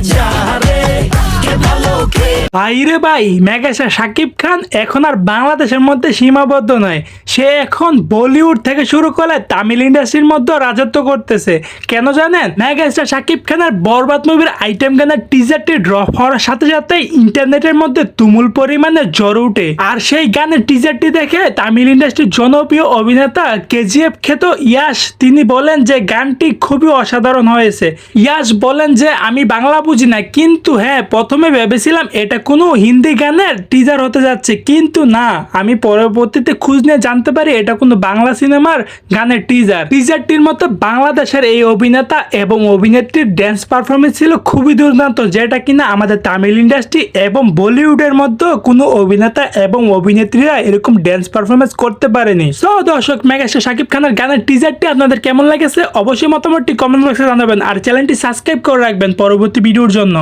가자 ভাইরে ভাই, মেগাস্টার শাকিব খান এখন আর বাংলাদেশের মধ্যে সীমাবদ্ধ নয়। সে এখন বলিউড থেকে শুরু করে তামিল ইন্ডাস্ট্রির মধ্যে রাজত্ব করতেছে। কেন জানেন? মেগাস্টার শাকিব খানের বরবাদ মুভির আইটেম গানের টিজারটি ড্রপ হওয়ার সাথে সাথে ইন্টারনেটের মধ্যে তুমুল পরিমাণে জ্বর উঠে। আর সেই গানের টিজারটি দেখে তামিল ইন্ডাস্ট্রির জনপ্রিয় অভিনেতা কেজিএফ খ্যাত ইয়াশ তিনি বলেন যে গানটি খুবই অসাধারণ হয়েছে। ইয়াশ বলেন যে, আমি বাংলা বুঝি না। কিন্তু হ্যাঁ প্রথমে ভেবেছিলাম এটা কোনো হিন্দি গানের টিজার হতে যাচ্ছে, কিন্তু না, আমি পরবর্তীতে খোঁজ নিয়ে জানতে পারি এটা কোনো বাংলা সিনেমার গানের টিজার টিজারটির মতো বাংলাদেশের এই অভিনেতা এবং অভিনেত্রীর ড্যান্স পারফরমেন্স ছিল খুবই দুর্দান্ত, যেটা কিনা আমাদের তামিল ইন্ডাস্ট্রি এবং বলিউডের মধ্যে কোনো অভিনেতা এবং অভিনেত্রীরা এরকম ড্যান্স পারফরমেন্স করতে পারেনি। সো দর্শক, মেগাস্টার শাকিব খানের গানের টিজারটি আপনাদের কেমন লেগেছে? অবশ্যই মতামতটি কমেন্ট বক্সে জানাবেন, আর চ্যানেলটি সাবস্ক্রাইব করে রাখবেন পরবর্তী ভিডিওর জন্য।